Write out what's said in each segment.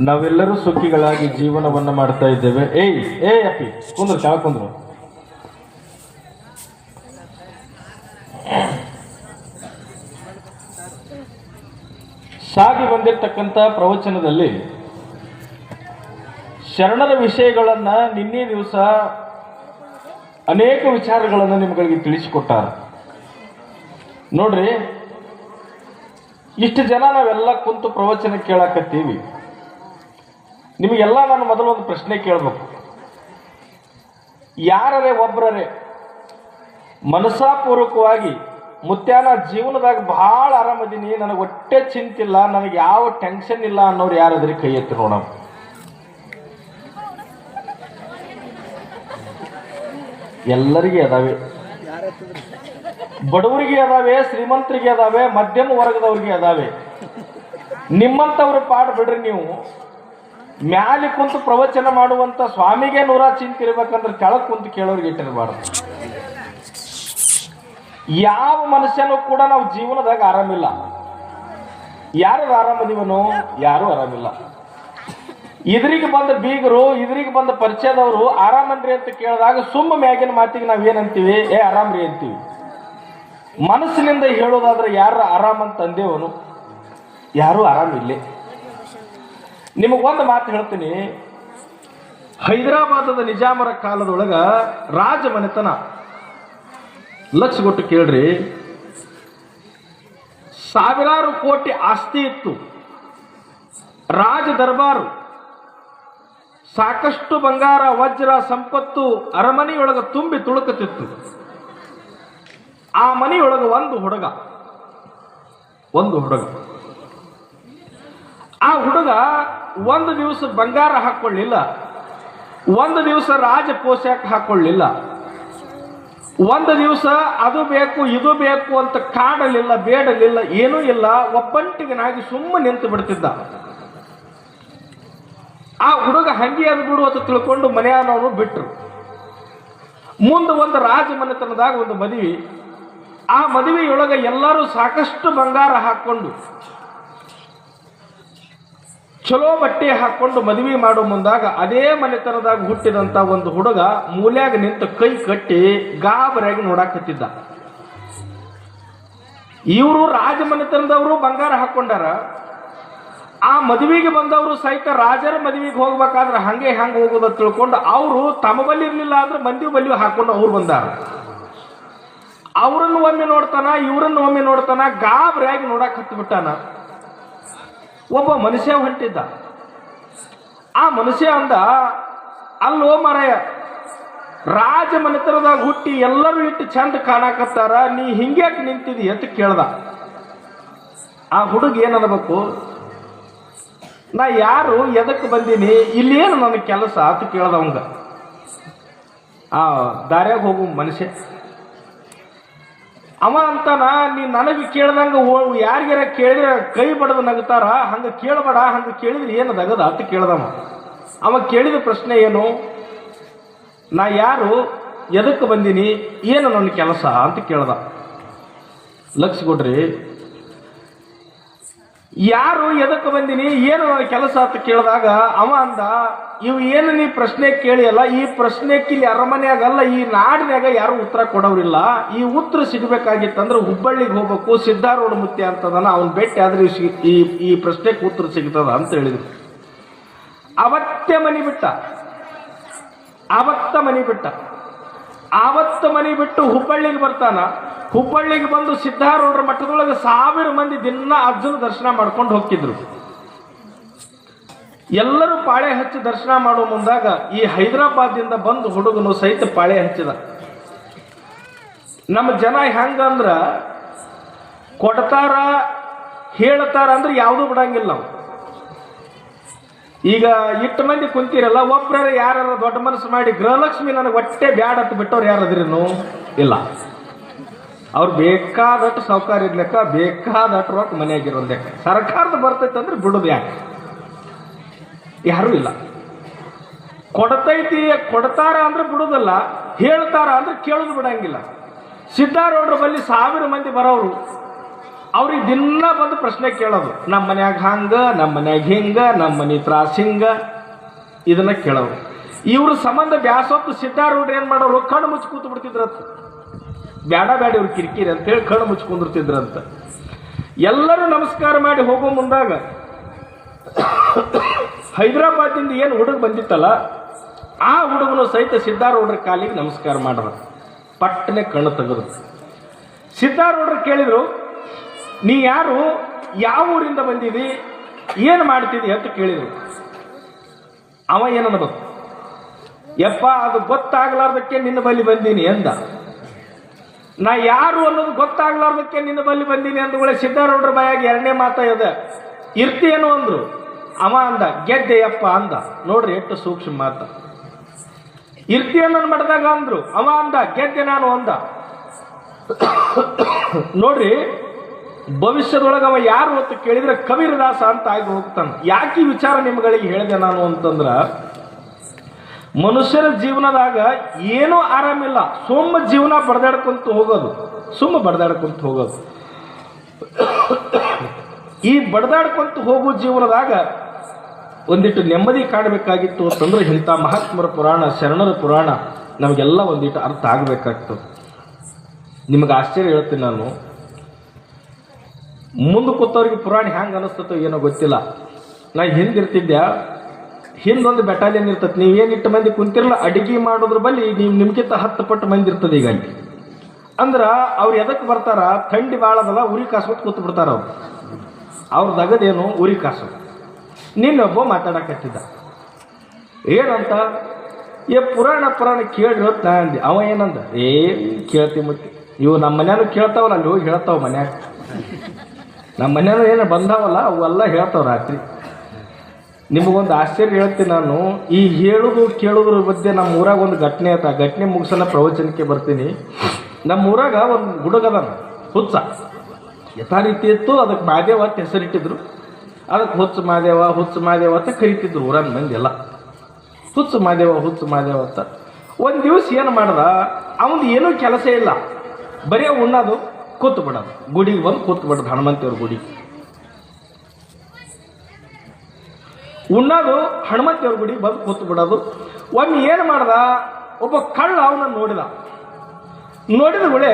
ನಾವೆಲ್ಲರೂ ಸುಖಿಗಳಾಗಿ ಜೀವನವನ್ನ ಮಾಡ್ತಾ ಇದ್ದೇವೆ. ಏಯ್, ಏ, ಅಪ್ಪಿ, ಕುಂದ್ರು ಚಾ ಕುಂದ್ರು. ಸಾಗಿ ಬಂದಿರತಕ್ಕಂಥ ಪ್ರವಚನದಲ್ಲಿ ಶರಣರ ವಿಷಯಗಳನ್ನ ನಿನ್ನೆ ದಿವಸ ಅನೇಕ ವಿಚಾರಗಳನ್ನು ನಿಮ್ಗಳಿಗೆ ತಿಳಿಸಿಕೊಟ್ಟಾರ. ನೋಡ್ರಿ, ಇಷ್ಟು ಜನ ನಾವೆಲ್ಲ ಕುಂತು ಪ್ರವಚನ ಕೇಳಾಕತ್ತೀವಿ. ನಿಮಗೆಲ್ಲ ನಾನು ಮೊದಲೊಂದು ಪ್ರಶ್ನೆ ಕೇಳಬೇಕು. ಯಾರರೇ ಒಬ್ಬರೇ ಮನಸಾಪೂರ್ವಕವಾಗಿ ಮುತ್ಯಾನ ಜೀವನದಾಗ ಬಹಳ ಆರಾಮದೀನಿ ನನಗೆ ಒಟ್ಟೆ ಚಿಂತಿಲ್ಲ, ನನಗೆ ಯಾವ ಟೆನ್ಷನ್ ಇಲ್ಲ ಅನ್ನೋರು ಯಾರಾದ್ರಿ ಕೈ ಎತ್ತಿ ನೋಡೋಣ. ಎಲ್ಲರಿಗೆ ಅದಾವೆ. ಬಡವರಿಗೆ ಅದಾವೆ, ಶ್ರೀಮಂತರಿಗೆ ಅದಾವೆ, ಮಧ್ಯಮ ವರ್ಗದವ್ರಿಗೆ ಅದಾವೆ. ನಿಮ್ಮಂಥವ್ರ ಪಾಠ ಬಿಡ್ರಿ ನೀವು. ಮ್ಯಾಲೆ ಕುಂತು ಪ್ರವಚನ ಮಾಡುವಂತ ಸ್ವಾಮಿಗೆ ನೂರ ಚಿಂತಿರ್ಬೇಕಂದ್ರೆ ಕೆಳಗೆ ಕುಂತು ಕೇಳೋರಿಗೆ ಇಟ್ಟಿರಬಾರ್ದು ಯಾವ ಮನುಷ್ಯನೂ ಕೂಡ ನಾವು ಜೀವನದಾಗ ಆರಾಮಿಲ್ಲ. ಯಾರು ಆರಾಮದಿವನು ಯಾರು ಆರಾಮಿಲ್ಲ. ಇದ್ರಿಗೆ ಬಂದ ಬೀಗರು, ಇದ್ರಿಗೆ ಬಂದ ಪರಿಚಯದವರು ಆರಾಮನ್ರಿ ಅಂತ ಕೇಳಿದಾಗ ಸುಮ್ಮ ಮ್ಯಾಗಿನ ಮಾತಿಗೆ ನಾವ್ ಏನಂತೀವಿ ಏ, ಆರಾಮ್ರಿ ಅಂತೀವಿ. ಮನಸ್ಸಿನಿಂದ ಹೇಳೋದಾದ್ರೆ ಯಾರು ಆರಾಮ್ ಅಂತ ಅಂದೇವನು? ಯಾರೂ ಆರಾಮಿಲ್ಲ. ನಿಮಗೊಂದು ಮಾತು ಹೇಳ್ತೀನಿ. ಹೈದರಾಬಾದದ ನಿಜಾಮರ ಕಾಲದೊಳಗ ರಾಜ ಮನೆತನ. ಲಕ್ಷ ಕೊಟ್ಟು ಕೇಳ್ರಿ. ಸಾವಿರಾರು ಕೋಟಿ ಆಸ್ತಿ ಇತ್ತು. ರಾಜ ದರ್ಬಾರು. ಸಾಕಷ್ಟು ಬಂಗಾರ, ವಜ್ರ, ಸಂಪತ್ತು ಅರಮನೆಯೊಳಗ ತುಂಬಿ ತುಳುಕುತ್ತಿತ್ತು. ಆ ಮನೆಯೊಳಗ ಒಂದು ಹುಡುಗ. ಒಂದು ಹುಡುಗ. ಆ ಹುಡುಗ ಒಂದು ದಿವಸ ಬಂಗಾರ ಹಾಕೊಳ್ಳಿಲ್ಲ, ಒಂದು ದಿವಸ ರಾಜ ಪೋಷಕ ಹಾಕೊಳ್ಳಿಲ್ಲ, ಒಂದು ದಿವಸ ಅದು ಬೇಕು, ಇದು ಬೇಕು ಅಂತ ಕಾಡಲಿಲ್ಲ, ಬೇಡಲಿಲ್ಲ, ಏನೂ ಇಲ್ಲ, ಒಬ್ಬಂಟಿಗನಾಗಿ ಸುಮ್ಮನೆ ನಿಂತು ಬಿಡ್ತಿದ್ದ. ಆ ಹುಡುಗ ಹಂಗೆ ಅದು ಬಿಡು ಅಂತ ತಿಳ್ಕೊಂಡು ಮನೆಯವರು ಬಿಟ್ಟರು ಮುಂದೆ ಒಂದು ರಾಜ ಮನೆತನದಾಗ ಒಂದು ಮದುವೆ. ಆ ಮದುವೆಯೊಳಗೆ ಎಲ್ಲರೂ ಸಾಕಷ್ಟು ಬಂಗಾರ ಹಾಕೊಂಡು ಚಲೋ ಬಟ್ಟೆ ಹಾಕೊಂಡು ಮದುವೆ ಮಾಡೋ ಮುಂದಾಗ ಅದೇ ಮನೆತನದಾಗ ಹುಟ್ಟಿದಂತ ಒಂದು ಹುಡುಗ ಮೂಲ್ಯಾಗ ನಿಂತು ಕೈ ಕಟ್ಟಿ ಗಾಬರಿಯಾಗಿ ನೋಡಾಕತ್ತಿದ್ದ. ಇವರು ರಾಜ ಮನೆತನದವರು ಬಂಗಾರ ಹಾಕೊಂಡಾರ. ಆ ಮದುವೆಗೆ ಬಂದವರು ಸಹಿತ ರಾಜರ ಮದುವೆಗೆ ಹೋಗ್ಬೇಕಾದ್ರೆ ಹಂಗೆ ಹಂಗೆ ಹೋಗೋದ ತಿಳ್ಕೊಂಡು ಅವರು ತಮ್ಮ ಬಲಿ ಇರ್ಲಿಲ್ಲ ಅಂದ್ರೆ ಮಂದಿ ಬಲ್ಲಿ ಹಾಕೊಂಡು ಅವ್ರು ಬಂದಾರ. ಅವರನ್ನು ಒಮ್ಮೆ ನೋಡ್ತಾನ, ಇವರನ್ನು ಒಮ್ಮೆ ನೋಡ್ತಾನ, ಗಾಬರಿಯಾಗಿ ನೋಡಕ್ ಹತ್ತಿಬಿಟ್ಟಾನ ಒಬ್ಬ ಮನುಷ್ಯ ಹೊಂಟಿದ್ದ. ಆ ಮನುಷ್ಯ ಅಂದ, ಅಲ್ಲೋ ಮರಯ, ರಾಜ ಮನೆತನದಾಗ ಹುಟ್ಟಿ ಎಲ್ಲರೂ ಇಟ್ಟು ಚಂದ ಕಾಣಕತ್ತಾರ, ನೀ ಹಿಂಗ್ಯಾಕೆ ನಿಂತಿದಿ ಅಂತ ಕೇಳ್ದ. ಆ ಹುಡುಗ ಏನನ್ಬೇಕು ನಾ ಯಾರು ಎದಕ್ಕೆ ಬಂದೀನಿ, ಇಲ್ಲೇನು ನನ್ನ ಕೆಲಸ? ಅಂತ ಕೇಳ್ದ ಅವಂಗ. ಆ ದಾರ್ಯಾಗ ಹೋಗು ಮನುಷ್ಯ. ಅವ ಅಂತಾನ, ನೀ ನನಗೆ ಕೇಳ್ದಂಗ ಯಾರಿಗಾರ ಕೇಳಿದ್ರೆ ಕೈ ಬಡದು ನಗ್ತಾರ, ಹಂಗ ಕೇಳಬೇಡ, ಹಂಗ ಕೇಳಿದ್ರೆ ಏನು ನಗದ ಅಂತ ಕೇಳ್ದವ. ಅವ ಕೇಳಿದ ಪ್ರಶ್ನೆ ಏನು? ನಾ ಯಾರು? ಎದಕ್ಕೆ ಬಂದೀನಿ? ಏನು ನನ್ನ ಕೆಲಸ? ಅಂತ ಕೇಳ್ದ. ಲಕ್ಷ ಕೊಡ್ರಿ. ಯಾರು ಎದಕ್ಕೆ ಬಂದೀನಿ? ಏನು ಕೆಲಸ ಅಂತ ಕೇಳಿದಾಗ, ಅವ ಅಂದ, ಇವು ಏನು ನೀ ಪ್ರಶ್ನೆ ಕೇಳಿಯಲ್ಲ, ಈ ಪ್ರಶ್ನೆಕ್ಕೆ ಇಲ್ಲಿ ಅರಮನೆಯಾಗಲ್ಲ ಈ ನಾಡಿನಾಗ ಯಾರು ಉತ್ತರ ಕೊಡೋರಿಲ್ಲ ಈ ಉತ್ತರ ಸಿಗಬೇಕಾಗಿತ್ತಂದ್ರೆ ಹುಬ್ಬಳ್ಳಿಗೆ ಹೋಗ್ಬೇಕು ಸಿದ್ಧಾರೂಢ ಮುತ್ಯ ಅಂತದನ ಅವನ್ ಭೇಟಿ ಆದ್ರೆ ಈ- ಈ ಪ್ರಶ್ನೆಗೆ ಉತ್ತರ ಸಿಗ್ತದ ಅಂತ ಹೇಳಿದ್ರು. ಅವತ್ತೆ ಮನಿ ಬಿಟ್ಟ. ಅವತ್ತ ಮನಿ ಬಿಟ್ಟ. ಆವತ್ತ ಮನಿ ಬಿಟ್ಟು ಹುಬ್ಬಳ್ಳಿಗೆ ಬರ್ತಾನ. ಹುಬ್ಬಳ್ಳಿಗೆ ಬಂದು ಸಿದ್ಧಾರೂಢರ ಮಠದೊಳಗೆ ಸಾವಿರ ಮಂದಿ ದಿನ ಅರ್ಜುನ ದರ್ಶನ ಮಾಡ್ಕೊಂಡು ಹೋಗ್ತಿದ್ರು. ಎಲ್ಲರೂ ಪಾಳೆ ಹಚ್ಚಿ ದರ್ಶನ ಮಾಡೋ ಮುಂದಾಗ ಈ ಹೈದರಾಬಾದ್ದಿಂದ ಬಂದು ಹುಡುಗನು ಸಹಿತ ಪಾಳೆ ಹಚ್ಚಿದ. ನಮ್ಮ ಜನ ಹೆಂಗಂದ್ರ ಕೊಡ್ತಾರ, ಹೇಳ್ತಾರ ಅಂದ್ರೆ ಯಾವುದೂ ಬಿಡಂಗಿಲ್ಲ ನಾವು. ಈಗ ಇಟ್ಟು ಮಂದಿ ಕುಂತೀರಲ್ಲ ಒಬ್ಬರ ಯಾರು ದೊಡ್ಡ ಮನಸ್ಸು ಮಾಡಿ ಗೃಹಲಕ್ಷ್ಮಿ ನನಗೆ ಒಟ್ಟೆ ಬ್ಯಾಡ ಅಂತ ಬಿಟ್ಟವ್ರು ಯಾರಾದ್ರೂ ಇಲ್ಲ. ಅವ್ರು ಬೇಕಾದಷ್ಟು ಸೌಕರ್ಯ ಇರ್ಲಿಕ್ಕ, ಬೇಕಾದಷ್ಟು ರೊಕ್ಕ ಮನೆಯಾಗಿರೋ ಲೆಕ್ಕ ಸರ್ಕಾರದ ಬರ್ತೈತೆ ಅಂದ್ರೆ ಬಿಡುದು ಯಾಕೆ? ಯಾರೂ ಇಲ್ಲ. ಕೊಡ್ತೈತಿ, ಕೊಡ್ತಾರ ಅಂದ್ರೆ ಬಿಡುದಲ್ಲ, ಹೇಳ್ತಾರ ಅಂದ್ರೆ ಕೇಳೋದು ಬಿಡಂಗಿಲ್ಲ. ಸಿದ್ಧಾರೂಢರು ಬಳಿ ಸಾವಿರ ಮಂದಿ ಬರೋರು, ಅವ್ರಿಗೆ ದಿನ ಬಂದು ಪ್ರಶ್ನೆ ಕೇಳೋದು. ನಮ್ಮ ಮನ್ಯಾಗ ಹಂಗ ನಮ್ಮ ಮನ್ಯಾಗ ಹಿಂಗ ನಮ್ಮ ಮನೆ ತ್ರಾಸ ಹಿಂಗ, ಇದನ್ನ ಕೇಳೋರು. ಇವ್ರ ಸಂಬಂಧ ಬ್ಯಾಸೊತ್ತು ಸಿದ್ಧಾರೂಢ್ರು ಏನ್ ಮಾಡೋರು, ಕಣ್ಣು ಮುಚ್ಚಿ ಕೂತು ಬಿಡ್ತಿದ್ರಂತ. ಬ್ಯಾಡ ಬ್ಯಾಡ ಇವ್ರು ಕಿರಿಕಿರಿ ಅಂತೇಳಿ ಕಣ್ಣು ಮುಚ್ಕೊಂಡಿರ್ತಿದ್ರಂತ. ಎಲ್ಲರೂ ನಮಸ್ಕಾರ ಮಾಡಿ ಹೋಗೋ ಮುಂದಾಗ ಹೈದರಾಬಾದಿಂದ ಏನು ಹುಡುಗ ಬಂದಿತ್ತಲ್ಲ, ಆ ಹುಡುಗನು ಸಹಿತ ಸಿದ್ಧಾರೂಢರ ಕಾಲಿಗೆ ನಮಸ್ಕಾರ ಮಾಡ್ರ. ಪಟ್ಟನೆ ಕಣ್ಣು ತೆಗೆದ್ರು ಸಿದ್ಧಾರೂಢರು ಕೇಳಿದ್ರು, ನೀ ಯಾರು? ಯಾವ ಊರಿಂದ ಬಂದಿದಿ? ಏನು ಮಾಡ್ತಿದ್ದಿ ಅಂತ ಕೇಳಿದ್ರು. ಅವ ಏನನ್ನಬೇಕು ಯಪ್ಪ, ಅದು ಗೊತ್ತಾಗಲಾರ್ದಕ್ಕೆ ನಿನ್ನ ಬಳಿ ಬಂದೀನಿ ಎಂದ ನಾ ಯಾರು ಅನ್ನೋದು ಗೊತ್ತಾಗ್ಲಾರ್ದಕ್ಕೆ ನಿನ್ನ ಬಲ್ಲಿ ಬಂದೀನಿ ಅಂದಗಳೇ ಸಿದ್ಧಾರೂಢರ ಬಾಯಾಗಿ ಎರಡನೇ ಮಾತ ಇದೆ. ಇರ್ತೀಯೇನು ಅಂದ್ರು. ಅವ ಅಂದ, ಗೆದ್ದೆಯಪ್ಪ ಅಂದ. ನೋಡ್ರಿ ಎಷ್ಟು ಸೂಕ್ಷ್ಮ ಮಾತ. ಇರ್ತೀಯನ್ನ ಮಾಡಿದಾಗ ಅಂದ್ರು. ಅವ ಅಂದ, ಗೆದ್ದೆ ನಾನು ಅಂದ. ನೋಡ್ರಿ, ಭವಿಷ್ಯದೊಳಗೆ ಅವ ಯಾರು ಅಂತ ಕೇಳಿದ್ರೆ ಕಬೀರದಾಸ ಅಂತ ಆಗಿ ಹೋಗ್ತಾನೆ. ಯಾಕೆ ವಿಚಾರ ನಿಮ್ಗಳಿಗೆ ಹೇಳಿದೆ ನಾನು ಅಂತಂದ್ರ ಮನುಷ್ಯರ ಜೀವನದಾಗ ಏನೂ ಆರಾಮಿಲ್ಲ. ಸುಮ್ಮ ಜೀವನ ಬಡ್ದಾಡ್ಕೊಂತ ಹೋಗೋದು. ಸುಮ್ಮ ಬಡ್ದಾಡ್ಕೊಂತ ಹೋಗೋದು. ಈ ಬಡ್ದಾಡ್ಕೊಂತ ಹೋಗೋ ಜೀವನದಾಗ ಒಂದಿಟ್ಟು ನೆಮ್ಮದಿ ಕಾಣಬೇಕಾಗಿತ್ತು ಅಂತಂದ್ರೆ ಇಂಥ ಮಹಾತ್ಮರ ಪುರಾಣ, ಶರಣರ ಪುರಾಣ ನಮಗೆಲ್ಲ ಒಂದಿಟ್ಟು ಅರ್ಥ ಆಗಬೇಕಾಗ್ತದೆ. ನಿಮಗೆ ಆಶ್ಚರ್ಯ ಹೇಳ್ತೀನಿ ನಾನು. ಮುಂದೆ ಕೂತವ್ರಿಗೆ ಪುರಾಣ ಹೆಂಗೆ ಅನಿಸ್ತತೋ ಏನೋ ಗೊತ್ತಿಲ್ಲ. ನಾ ಹಿಂದಿರ್ತಿದ್ದೆ. ಹಿಂದೊಂದು ಬೆಟಾಲಿಯನ್ ಇರ್ತದೆ. ನೀವು ಇಟ್ಟು ಮಂದಿ ಕುಂತಿರಲ್ಲ, ಅಡಿಗೆ ಮಾಡೋದ್ರ ಬಲ್ಲಿ ನೀವು ನಿಮ್ಗಿಂತ ಹತ್ತು ಪಟ್ಟು ಮಂದಿ ಇರ್ತದೆ ಈಗ ಅಲ್ಲಿ. ಅಂದ್ರೆ ಅವ್ರು ಎದಕ್ಕೆ ಬರ್ತಾರ? ಥಂಡಿ ಭಾಳದಲ್ಲ ಉರಿ ಕಾಸು ಕೂತು ಬಿಡ್ತಾರ ಅವ್ರು. ಅವ್ರ ದಗದೇನು? ಉರಿ ಕಾಸು ನಿನ್ನೊಬ್ಬ ಮಾತಾಡಕತ್ತಿದ್ದ. ಏನಂತ? ಏ, ಪುರಾಣ ಪುರಾಣ ಕೇಳಿ ನಾ ಅಂದೆ. ಅವ ಏನಂದ? ಏ, ಕೇಳ್ತಿ ಮತ್ತೆ. ಇವು ನಮ್ಮ ಮನ್ಯಾನು ಕೇಳ್ತಾವಲ್ಲ, ಅಲ್ಲಿ ಹೋಗಿ ಹೇಳ್ತಾವ ಮನ್ಯಾಗ. ನಮ್ಮ ಮನ್ಯಾನು ಏನು ಬಂದಾವಲ್ಲ ಅವೆಲ್ಲ ಹೇಳ್ತಾವ ರಾತ್ರಿ. ನಿಮಗೊಂದು ಆಶ್ಚರ್ಯ ಹೇಳ್ತೀನಿ ನಾನು. ಈ ಹೇಳುದು ಕೇಳೋದ್ರ ಮಧ್ಯೆ ನಮ್ಮ ಊರಾಗ ಒಂದು ಘಟನೆ ಆ ಘಟನೆ ಮುಗಿಸೋಣ ಪ್ರವಚನಕ್ಕೆ ಬರ್ತೀನಿ. ನಮ್ಮ ಊರಾಗ ಒಂದು ಹುಡುಗದನ ಹುಚ್ಚ. ಯಥಾ ರೀತಿ ಇತ್ತು ಅದಕ್ಕೆ ಮಾದೇವ ಅಂತ ಹೆಸರಿಟ್ಟಿದ್ರು. ಅದಕ್ಕೆ ಹುಚ್ಚು ಮಾದೇವ ಹುಚ್ಚು ಮಾದೇವ ಅಂತ ಕರಿತಿದ್ರು ಮಂದಿ ಹುಚ್ಚು ಹುಚ್ಚ ಮಾದೇವ, ಹುಚ್ಚು ಮಾದೇವ ಅಂತ. ಒಂದು ದಿವಸ ಏನು ಮಾಡ್ದ ಅವನು ಏನೂ ಕೆಲಸ ಇಲ್ಲ. ಬರೀ ಉಣ್ಣೋದು ಕೂತು ಬಿಡೋದು ಗುಡಿಗೆ ಬಂದು ಕೂತ್ಬಿಡೋದು ಹನುಮಂತಿಯವ್ರ ಗುಡಿಗೆ ಉಣ್ಣೋದು ಹನುಮಂತೇವ್ರ ಗುಡಿ ಬಂದು ಕೂತು ಬಿಡೋದು. ಒಮ್ಮೆ ಏನು ಮಾಡ್ದ? ಒಬ್ಬ ಕಳ್ಳ ಅವನ ನೋಡಿದ. ನೋಡಿದ ಗುಳೆ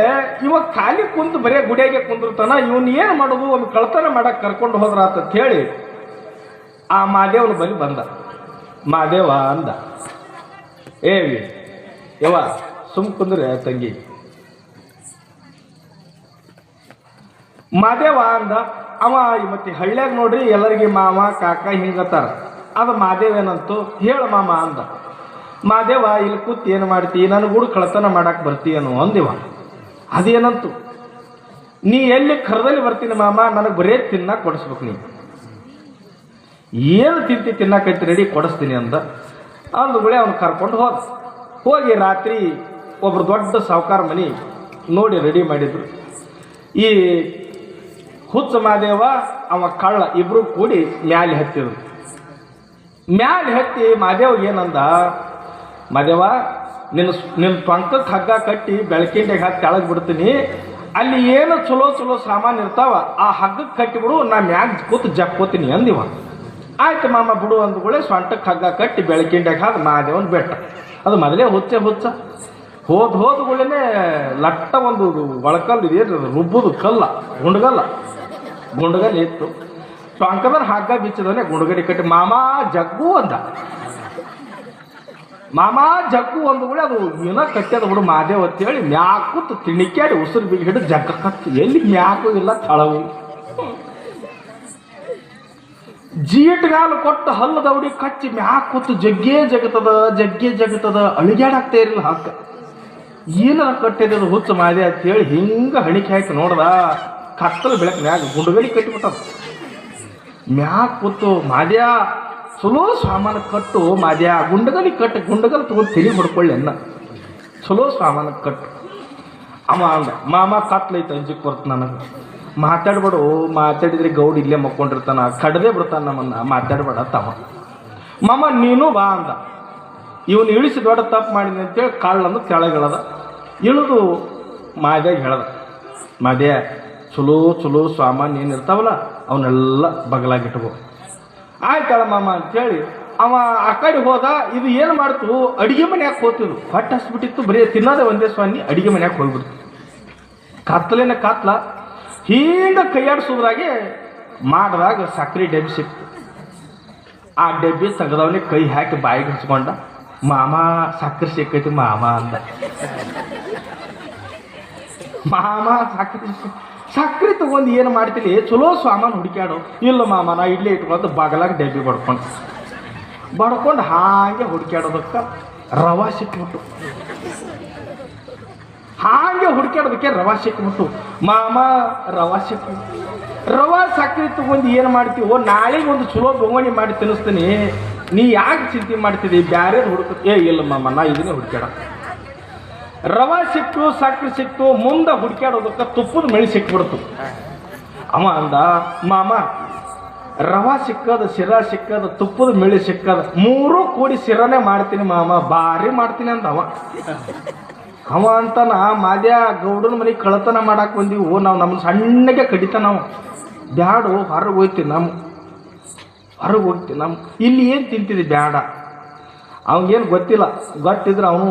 ಇವ ಖಾಲಿ ಕುಂತು ಬರೀ ಗುಡಿಯಾಗೆ ಕುಂದಿರ್ತಾನ, ಇವನ್ ಏನು ಮಾಡೋದು? ಒಂದು ಕಳ್ತನ ಮಾಡಕ್ಕೆ ಕರ್ಕೊಂಡು ಹೋದ್ರ ಅಂತ ಹೇಳಿ ಆ ಮಾದೇವನ ಬಳಿ ಬಂದ. ಮಾದೇವ ಅಂದ ಏವಿ ಯವ ಸುಮ್ ಕುಂದ್ರೆ ತಂಗಿ. ಮಾದೇವ ಅಂದ, ಅವ ಮತ್ತೆ ಹಳ್ಳ್ಯಾಗ ನೋಡ್ರಿ, ಎಲ್ಲರಿಗೆ ಮಾವ, ಕಾಕ ಹಿಂಗತ್ತಾರ ಅದು ಮಾದೇವ ಏನಂತು? ಹೇಳ ಮಾಮ ಅಂದ. ಮಾದೇವ, ಇಲ್ಲಿ ಕೂತ್ ಏನು ಮಾಡ್ತಿ? ನಾನು ಗುಡು ಕಳತನ ಮಾಡಕ್ಕೆ ಬರ್ತೀಯನು ಅಂದಿವ. ಅದೇನಂತು? ನೀ ಎಲ್ಲಿ ಕರದಲ್ಲಿ ಬರ್ತೀನಿ ಮಾಮ? ನನಗೆ ಬರೇ ತಿನ್ನ ಕೊಡಿಸ್ಬೇಕು ನೀ ಏನು ತಿಂತಿ ತಿನ್ನಕೈತಿ ರೆಡಿ ಕೊಡಿಸ್ತೀನಿ ಅಂದ. ಅಂದ್ಗಳೇ ಅವ್ನು ಕರ್ಕೊಂಡು ಹೋದ. ಹೋಗಿ ರಾತ್ರಿ ಒಬ್ರು ದೊಡ್ಡ ಸಾವುಕಾರ ಮನೆ ನೋಡಿ ರೆಡಿ ಮಾಡಿದ್ರು. ಈ ಹುಚ್ಚ ಮಾದೇವ, ಅವ ಕಳ್ಳ ಇಬ್ರು ಕೂಡಿ ಮ್ಯಾಲೆ ಹತ್ತಿದ್ರು. ಮ್ಯಾಲೆ ಹತ್ತಿ, ಮಾದೇವ್ ಏನಂದ, ಮಾದೇವ, ನಿನ್ನ ನಿನ್ನ ಪಂಕಕ್ಕೆ ಹಗ್ಗ ಕಟ್ಟಿ ಬೆಳಕಿಂಡೆಗೆ ಹಾಕಿ ಕೆಳಗೆ ಬಿಡ್ತೀನಿ. ಅಲ್ಲಿ ಏನು ಚಲೋ ಚಲೋ ಸಾಮಾನು ಇರ್ತಾವ, ಆ ಹಗ್ಗಕ್ಕೆ ಕಟ್ಟಿಬಿಡು ನಾ ಮ್ಯಾಗ ಕೂತು ಜಕ್ಕೋತೀನಿ ಅಂದಿವ. ಆಯ್ತು ಮಾಮ, ಬಿಡು ಅಂದ್ಕೊಳ್ಳೆ ಸೊಂಟಕ್ಕೆ ಹಗ್ಗ ಕಟ್ಟಿ ಬೆಳಕಿಂಡೆಗೆ ಹಾಕಿ ಮಾದೇವನ ಬೆಟ್ಟ. ಅದು ಮೊದಲೇ ಹುಚ್ಚ ಹುಚ್ಚ. ಹೋದ್ ಹೋದ್ಗಳೇ ಲಟ್ಟ ಒಂದು ಒಳಕಲ್ಲು ಇದೆ, ರುಬ್ಬುದು ಕಲ್ಲ, ಗುಂಡಗಲ್ಲ. ಗುಂಡಗಲ್ ಇತ್ತು ಸೊಂಕದ ಹಗ್ಗ ಬಿಚ್ಚದವನೇ ಗುಂಡಗರಿ ಕಟ್ಟಿ, ಮಾಮಾ, ಜಗ್ಗು ಅಂದ. ಮಾಮಾ, ಜಗ್ಗು ಅಂದ ಕೂಡ ಅದು ಏನೋ ಕಟ್ಟ್ಯದ ಹುಡು ಮಾದೇವ್ ಅಂತೇಳಿ ಮ್ಯಾಕುತ್ತು ತಿಣಿಕ್ಯಾಡಿ ಉಸಿರು ಬಿಗಿ ಹಿಡಿದು ಜಗ್ಗ ಕತ್ತು ಎಲ್ಲಿ ಮ್ಯಾಕು ಇಲ್ಲ ತಳವು ಜೀಟ್ಗಾಲು ಕೊಟ್ಟು ಹಲ್ಲು ದೌಡಿ ಕಚ್ಚಿ ಮ್ಯಾಕ್ ಜಗ್ಗೇ ಜಗತದ ಜಗ್ಗೇ ಜಗತದ ಅಳಿಗ್ಯಾಡಾಗ್ತಾ ಇರಲಿಲ್ಲ ಹಕ್ಕ ಏನಾರ ಕಟ್ಟಿದ ಹುಚ್ಚು ಮಾದೆ ಅಂತೇಳಿ ಹಿಂಗ ಹಣಿಕೆ ಹಾಕಿ ನೋಡ್ದ, ಕತ್ತಲು ಬೆಳಕು ಮ್ಯಾಗ ಗುಂಡುಗಲಿ ಕಟ್ಟಿಬಿಟ್ಟದ. ಮ್ಯಾಕ್ ಕೂತು ಮಾದ್ಯ ಚಲೋ ಸಾಮಾನು ಕಟ್ಟು, ಮಾದ್ಯ ಗುಂಡಗಲಿ ಕಟ್ಟು ಗುಂಡಗಲ್ ತಗೊಂಡು ತಿಳಿ ಹೊಡ್ಕೊಳ್ಳಿ ಅನ್ನ. ಚಲೋ ಸಾಮಾನು ಕಟ್ಟು ಅಮ್ಮ ಅಂದ, ಮಾಮ ಕತ್ಲೈತೆ ಅಂಜಿಕ್ ಬರ್ತು ನನಗೆ. ಮಾತಾಡ್ಬೇಡು, ಮಾತಾಡಿದ್ರೆ ಗೌಡ್ ಇಲ್ಲೇ ಮಕ್ಕೊಂಡಿರ್ತಾನ, ಕಡ್ದೇ ಬಿಡ್ತಾನ ನಮ್ಮನ್ನ, ಮಾತಾಡ್ಬೇಡ ತಮ್ಮ ಮಾಮ, ನೀನು ಬಾ ಅಂದ. ಇವನು ಇಳಿಸಿ ದೊಡ್ಡ ತಪ್ಪು ಮಾಡಿದೆ ಅಂತೇಳಿ ಕಾళ్ళನ್ನು ಕೆಳಗಿಳದ ಇಳಿದು ಮಾದ್ಯಾಗ ಹೇಳ್ದ, ಮಾದ್ಯ ಚಲೋ ಚಲೋ ಸಾಮಾನ್ ಏನು ಇರ್ತಾವಲ್ಲ, ಅವನ್ನೆಲ್ಲ ಬಗಲಾಗಿಟ್ಕೋ. ಆಯ್ತಳ ಮಾಮ ಅಂತೇಳಿ, ಅವ ಆ ಕಡೆ ಹೋದ, ಇದು ಏನು ಮಾಡ್ತು, ಅಡುಗೆ ಮನ್ಯಾಗ ಹೋತಿದ್ರು ಹೊಟ್ಟೆ ಹಸ್ಬಿಟ್ಟಿತ್ತು, ಬರೀ ತಿನ್ನೋದೇ ಒಂದೇ ಸ್ವಾಮಿ, ಅಡಿಗೆ ಮನ್ಯಾಗ ಹೋಗ್ಬಿಡ್ತು. ಕತ್ತಲೇನ ಕತ್ಲ ಹಿಂಗ ಕೈಯಾಡಿಸೋದ್ರಾಗೆ ಮಾಡಿದಾಗ ಸಕ್ರೆ ಡಬ್ಬಿ ಸಿಕ್ತು. ಆ ಡಬ್ಬಿ ತೆಗೆದವನೇ ಕೈ ಹಾಕಿ ಬಾಯಿಗೆ ಹಚ್ಕೊಂಡ, ಮಾಮ ಸಕ್ಕರೆ ಸಿಕ್ಕೈತಿ ಮಾಮ ಅಂದ. ಮಾಮ ಸಕ್ಕರೆ ಸಕ್ಕರೆ ತಗೊಂಡು ಏನು ಮಾಡ್ತೀನಿ ಚಲೋ ಸಾಮಾನು ಹುಡುಕ್ಯಾಡು. ಇಲ್ಲ ಮಾಮ, ನಾ ಇಡ್ಲಿ ಇಟ್ಕೊಂಡು ಬಗಲಾಗ ಡಬ್ಬಿ ಬಡ್ಕೊಂಡು. ಬಡ್ಕೊಂಡು ಹಾಗೆ ಹುಡುಕ್ಯಾಡೋದಕ್ಕೆ ರವಾ ಸಿಕ್ಬಿಟ್ಟು. ಹಾಗೆ ಹುಡುಕ್ಯಾಡೋದಕ್ಕೆ ರವಾ ಸಿಕ್ಬಿಟ್ಟು. ಮಾಮ, ರವಾ ಸಿಕ್ಕು. ರವಾ ಸಕ್ಕರೆ ತಗೊಂಡು ಏನು ಮಾಡ್ತೀವೋ ನಾಳೆಗೆ ಒಂದು ಚಲೋ ಬೊಂಗಣಿ ಮಾಡಿ ತಿನ್ನಿಸ್ತೀನಿ. ನೀ ಯಾಕೆ ಚಿಂತೆ ಮಾಡ್ತಿದ್ದಿ ಬ್ಯಾರೆ ಹುಡುಕ ಏ, ಇಲ್ಲ ಮಾಮ, ನಾ ಇದನ್ನೇ ಹುಡುಕ್ಯಾಡ. ರವಾ ಸಿಕ್ತು ಸಕ್ಕರೆ ಸಿಕ್ತು, ಮುಂದೆ ಹುಡ್ಕ್ಯಾಡೋದಕ್ಕೆ ತುಪ್ಪದ ಮಳಿ ಸಿಕ್ಬಿಡ್ತು. ಅವ ಅಂದ, ಮಾಮ, ರವಾ ಸಿಕ್ಕದ ಶಿರ ಸಿಕ್ಕದ ತುಪ್ಪದ ಮೆಳಿ ಸಿಕ್ಕದ ಮೂರು ಕೂಡಿ ಶಿರನೇ ಮಾಡ್ತೀನಿ ಮಾಮ, ಭಾರಿ ಮಾಡ್ತೀನಿ ಅಂದ ಅವ. ಅವ ನಾ ಮಾದ್ಯ ಗೌಡನ ಮನೆಗೆ ಕಳತನ ಮಾಡಕ್ ಬಂದೀವು, ನಾವು ನಮ್ಮ ಸಣ್ಣಗೆ ಕಡಿತ ನಾವು ಬ್ಯಾಡು, ಹೊರಗೆ ಹೋಗ್ತೀವಿ ನಮ್ಮ ಹೊರಗೆ ಹೋಗ್ತೀವಿ ನಮ್ಮ ಇಲ್ಲಿ ಏನು ತಿಂತಿದ್ವಿ ಬ್ಯಾಡ? ಅವ್ನಿಗೇನು ಗೊತ್ತಿಲ್ಲ, ಗೊತ್ತಿದ್ರೆ ಅವನು